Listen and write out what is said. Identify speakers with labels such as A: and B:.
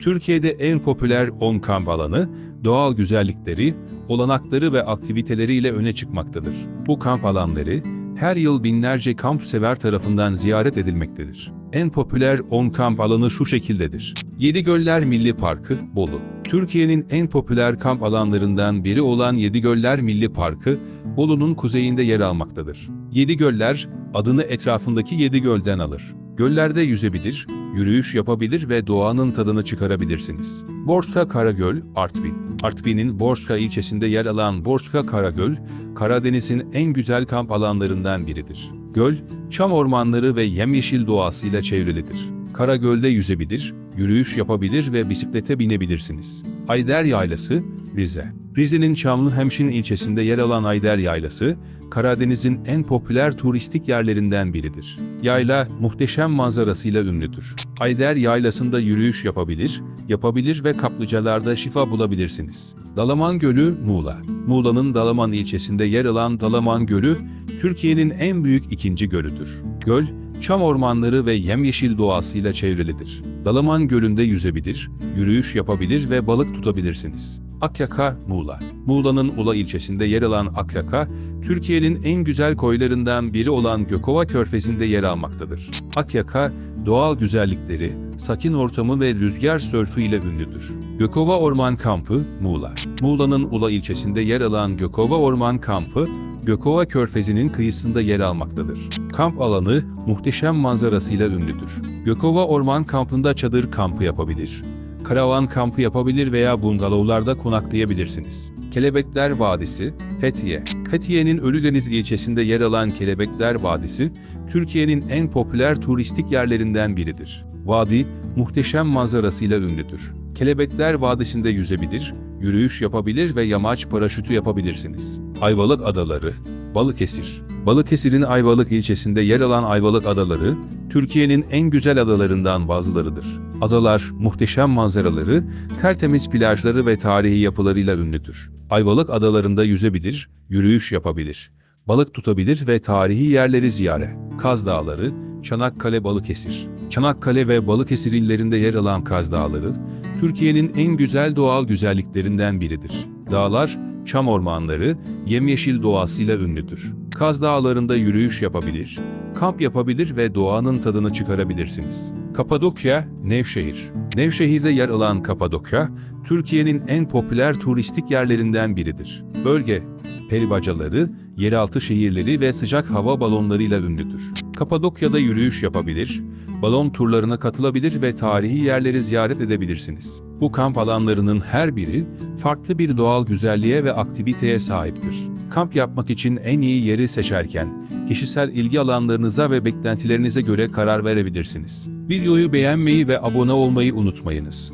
A: Türkiye'de en popüler 10 kamp alanı, doğal güzellikleri, olanakları ve aktiviteleriyle öne çıkmaktadır. Bu kamp alanları, her yıl binlerce kamp sever tarafından ziyaret edilmektedir. En popüler 10 kamp alanı şu şekildedir. Yedigöller Milli Parkı, Bolu. Türkiye'nin en popüler kamp alanlarından biri olan Yedigöller Milli Parkı, Bolu'nun kuzeyinde yer almaktadır. Yedigöller, adını etrafındaki yedi gölden alır. Göllerde yüzebilir, yürüyüş yapabilir ve doğanın tadını çıkarabilirsiniz. Borçka Karagöl, Artvin. Artvin'in Borçka ilçesinde yer alan Borçka Karagöl, Karadeniz'in en güzel kamp alanlarından biridir. Göl, çam ormanları ve yemyeşil doğasıyla çevrilidir. Karagöl'de yüzebilir, yürüyüş yapabilir ve bisiklete binebilirsiniz. Ayder Yaylası, Rize. Rize'nin Çamlıhemşin ilçesinde yer alan Ayder Yaylası, Karadeniz'in en popüler turistik yerlerinden biridir. Yayla, muhteşem manzarasıyla ünlüdür. Ayder Yaylası'nda yürüyüş yapabilir, yapabilir ve kaplıcalarda şifa bulabilirsiniz. Dalaman Gölü, Muğla. Muğla'nın Dalaman ilçesinde yer alan Dalaman Gölü, Türkiye'nin en büyük ikinci gölüdür. Göl, çam ormanları ve yemyeşil doğasıyla çevrilidir. Dalaman Gölü'nde yüzebilir, yürüyüş yapabilir ve balık tutabilirsiniz. Akyaka, Muğla. Muğla'nın Ula ilçesinde yer alan Akyaka, Türkiye'nin en güzel koylarından biri olan Gökova Körfezi'nde yer almaktadır. Akyaka, doğal güzellikleri, sakin ortamı ve rüzgar sörfü ile ünlüdür. Gökova Orman Kampı, Muğla. Muğla'nın Ula ilçesinde yer alan Gökova Orman Kampı, Gökova Körfezi'nin kıyısında yer almaktadır. Kamp alanı muhteşem manzarasıyla ünlüdür. Gökova Orman Kampı'nda çadır kampı yapabilir. Karavan kampı yapabilir veya bungalovlarda konaklayabilirsiniz. Kelebekler Vadisi, Fethiye. Fethiye'nin Ölüdeniz ilçesinde yer alan Kelebekler Vadisi, Türkiye'nin en popüler turistik yerlerinden biridir. Vadi, muhteşem manzarasıyla ünlüdür. Kelebekler Vadisi'nde yüzebilir, yürüyüş yapabilir ve yamaç paraşütü yapabilirsiniz. Ayvalık Adaları, Balıkesir. Balıkesir'in Ayvalık ilçesinde yer alan Ayvalık Adaları, Türkiye'nin en güzel adalarından bazılarıdır. Adalar, muhteşem manzaraları, tertemiz plajları ve tarihi yapılarıyla ünlüdür. Ayvalık adalarında yüzebilir, yürüyüş yapabilir, balık tutabilir ve tarihi yerleri ziyare. Kaz Dağları, Çanakkale Balıkesir. Çanakkale ve Balıkesir illerinde yer alan Kaz Dağları, Türkiye'nin en güzel doğal güzelliklerinden biridir. Dağlar, çam ormanları, yemyeşil doğasıyla ünlüdür. Kaz Dağları'nda yürüyüş yapabilir, kamp yapabilir ve doğanın tadını çıkarabilirsiniz. Kapadokya, Nevşehir. Nevşehir'de yer alan Kapadokya, Türkiye'nin en popüler turistik yerlerinden biridir. Bölge, peribacaları, yeraltı şehirleri ve sıcak hava balonlarıyla ünlüdür. Kapadokya'da yürüyüş yapabilir, balon turlarına katılabilir ve tarihi yerleri ziyaret edebilirsiniz. Bu kamp alanlarının her biri farklı bir doğal güzelliğe ve aktiviteye sahiptir. Kamp yapmak için en iyi yeri seçerken kişisel ilgi alanlarınıza ve beklentilerinize göre karar verebilirsiniz. Videoyu beğenmeyi ve abone olmayı unutmayınız.